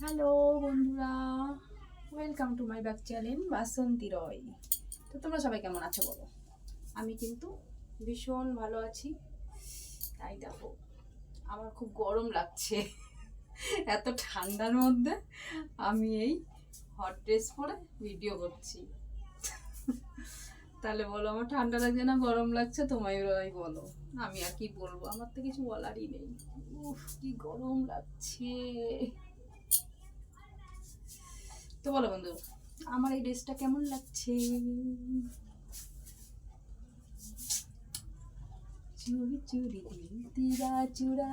Hello বন্ধুরা welcome to my back channel Basanti Roy. তো তোমরা সবাই কেমন আছো বলো? আমি কিন্তু ভীষণ ভালো আছি। তাই দেখো, আমার খুব গরম লাগছে। এত ঠান্ডার মধ্যে আমি এই হট ড্রেস পরে ভিডিও করছি। তাহলে বলো, আমার ঠান্ডা লাগছে না গরম লাগছে? তোমায় ওরাই বলো। আমি আর কি বলব? আমার তো কিছু বলারই নেই। উফ, কি গরম লাগছে। তো বলো বন্ধু। আমার এই ড্রেসটা কেমন লাগছে? চুরি চুরি তিরা চূড়া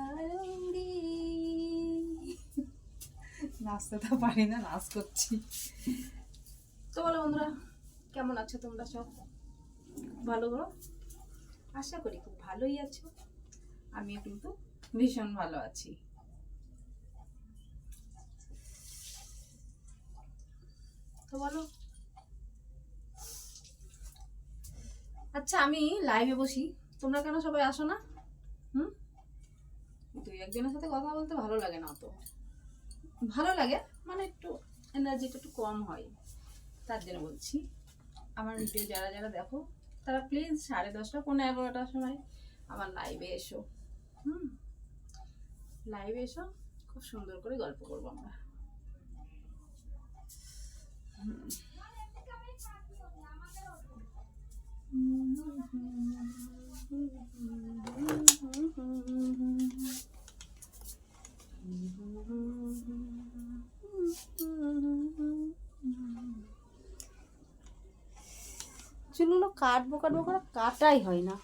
নাচতে তো পারি না, নাচ করছি। তো বলো বন্ধুরা, কেমন আছো তোমরা সব? ভালো করো আশা করি খুব ভালোই আছো। আমিও কিন্তু ভীষণ ভালো আছি। তো বলো। আচ্ছা আমি লাইভে বসি। তোমরা কেন সবাই আসো না? হুম? দুই একজনের সাথে কথা বলতে ভালো লাগে না তো ভালো লাগে মানে একটু এনার্জিটা একটু কম হয়। তার জন্য বলছি। আমার ভিডিও যারা যারা দেখো তারা প্লিজ সাড়ে দশটা পনেরো এগারোটার সময় আমার লাইভে এসো। হুম? লাইভে এসো খুব সুন্দর করে গল্প করব আমরা। চুলগুলো কাটবো কাটবো করে কাটাই হয় না।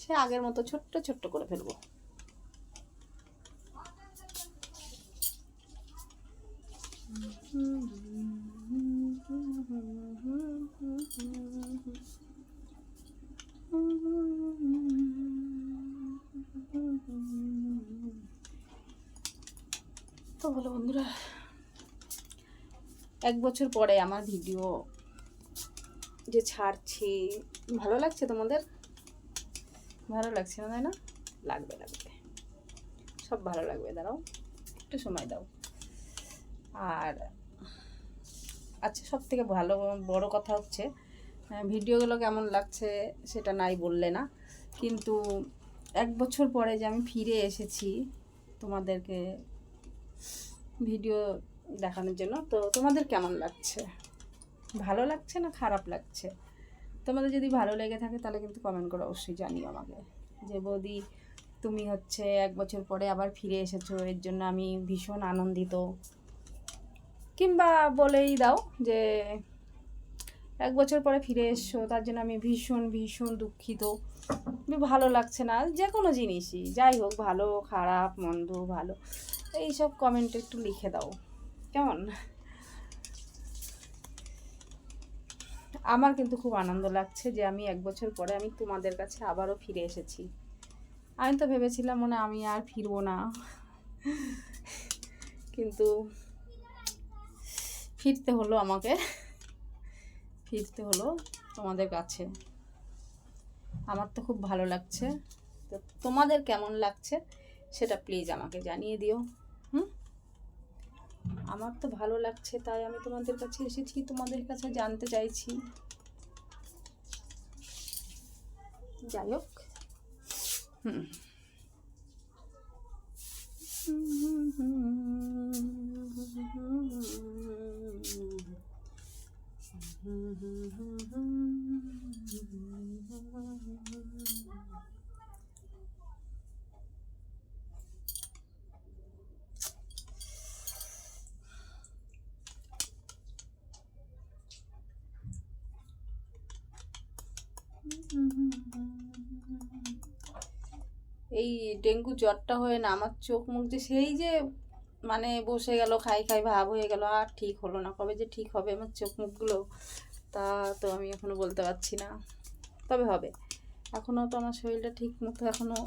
সে আগের মতো ছোট্ট ছোট্ট করে ফেলব তো বলো বন্ধুরা এক বছর পরে আমার ভিডিও যে ছাড়ছি ভালো লাগছে তোমাদের? ভালো লাগছে না তাই না? লাগবে লাগবে। সব ভালো লাগবে দাঁড়াও একটু সময় দাও। আর আচ্ছা সব থেকে ভালো বড় কথা হচ্ছে ভিডিওগুলো কেমন লাগছে সেটা নাই বললে না। কিন্তু এক বছর পরে যে আমি ফিরে এসেছি তোমাদেরকে ভিডিও দেখানোর জন্য। তো তোমাদের কেমন লাগছে? ভালো লাগছে না খারাপ লাগছে? তোমাদের যদি ভালো লেগে থাকে তাহলে কিন্তু কমেন্ট করে অবশ্যই জানিও আমাকে। যে বৌদি, তুমি হচ্ছে এক বছর পরে আবার ফিরে এসেছ, এর জন্য আমি ভীষণ আনন্দিত। কিংবা বলেই দাও যে এক বছর পরে ফিরে এসছো, তার জন্য আমি ভীষণ ভীষণ দুঃখিত। ভালো লাগছে না, যে কোনো জিনিসই। যাই হোক, ভালো, খারাপ, মন্দ, ভালো। এইসব কমেন্ট একটু লিখে দাও। কেমন? আমার কিন্তু খুব আনন্দ লাগছে যে আমি এক বছর পরে আমি তোমাদের কাছে আবারও ফিরে এসেছি। আমি তো ভেবেছিলাম মনে আমি আর ফিরবো না। কিন্তু ফিরতে হলো আমাকে। ফিরতে হলো তোমাদের কাছে। আমার তো খুব ভালো লাগছে। তো তোমাদের কেমন লাগছে সেটা প্লিজ আমাকে জানিয়ে দিও। আমার তো ভালো লাগছে, তাই আমি তোমাদের কাছে এসেছি, তোমাদের কাছে জানতে চাইছি। যাই হোক। হুম। এই ডেঙ্গু জ্বরটা হয়ে না, আমার চোখ মুখ যে সেই যে মানে বসে গেল, খাই খাই ভাব হয়ে গেল, আর ঠিক হলো না। কবে যে ঠিক হবে আমার চোখ মুখগুলো, তা তো আমি এখনও বলতে পারছি না। তবে হবে। এখনও তো আমার শরীরটা ঠিক মতো এখনও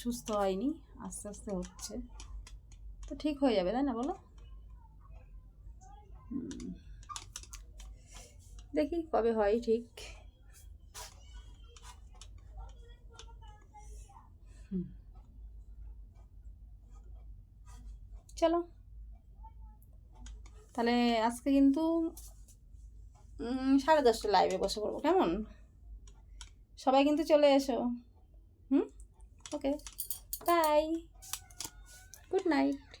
সুস্থ হয়নি, আস্তে আস্তে হচ্ছে। তো ঠিক হয়ে যাবে, তাই না বলো? দেখি কবে হয় ঠিক। চলো। তাহলে আজকে কিন্তু সাড়ে দশটা লাইভে বসে পড়ব, কেমন? সবাই কিন্তু চলে এসো। হুম? Okay bye good night